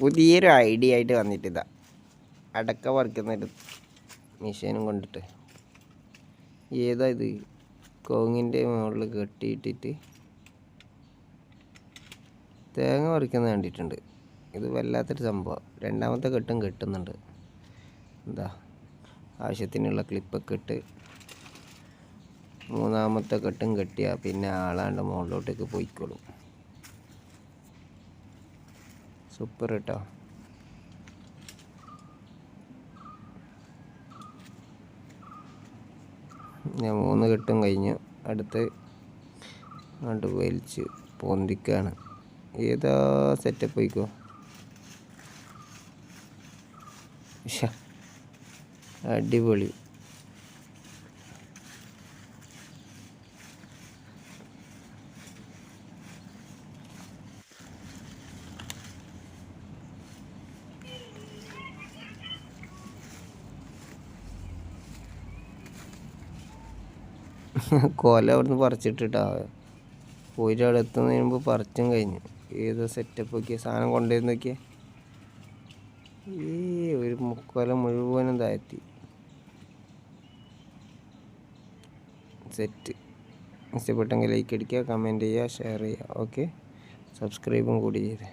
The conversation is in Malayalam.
പുതിയൊരു ഐഡിയ ആയിട്ട് വന്നിട്ടിതാ. അടക്ക പറിക്കുന്നൊരു മെഷീനും കൊണ്ടിട്ട്. ഏതാ ഇത്? കോങ്ങിന്റെ മുകളിൽ കെട്ടിയിട്ടിട്ട് തേങ്ങ പറിക്കുന്നത് കണ്ടിട്ടുണ്ട്. ഇത് വല്ലാത്തൊരു സംഭവം. രണ്ടാമത്തെ കെട്ടും കെട്ടുന്നുണ്ട്. എന്താ? ആവശ്യത്തിനുള്ള ക്ലിപ്പൊക്കെ ഇട്ട് മൂന്നാമത്തെ കെട്ടും കെട്ടിയാൽ പിന്നെ ആളാണ്ട് മുകളിലോട്ടേക്ക് പോയിക്കോളും. സൂപ്പർ കേട്ടോ. ഞാൻ മൂന്ന് കെട്ടും കഴിഞ്ഞു അടുത്ത് അങ്ങോട്ട് വലിച്ച് പൊന്തിക്കാണ്. ഏതാ സെറ്റപ്പ് പോയിക്കോ അടിപൊളി. കൊല അവിടുന്ന് പറിച്ചിട്ടിട്ടാ. പോയിട്ട് അവിടെ എത്തുന്നതിന് മുമ്പ് പറിച്ചും കഴിഞ്ഞു. ഏതോ സെറ്റപ്പ് നോക്കിയ സാധനം കൊണ്ടുവരുന്ന നോക്കിയേ. ഈ ഒരു മുക്കൊല മുഴുവനും താഴ്ത്തി. സെറ്റ് ഇഷ്ടപ്പെട്ടെങ്കിൽ ലൈക്ക് അടിക്കുക കമന്റ് ചെയ്യുക ഷെയർ ചെയ്യുക. ഓക്കെ സബ്സ്ക്രൈബും കൂടി ചെയ്തേ.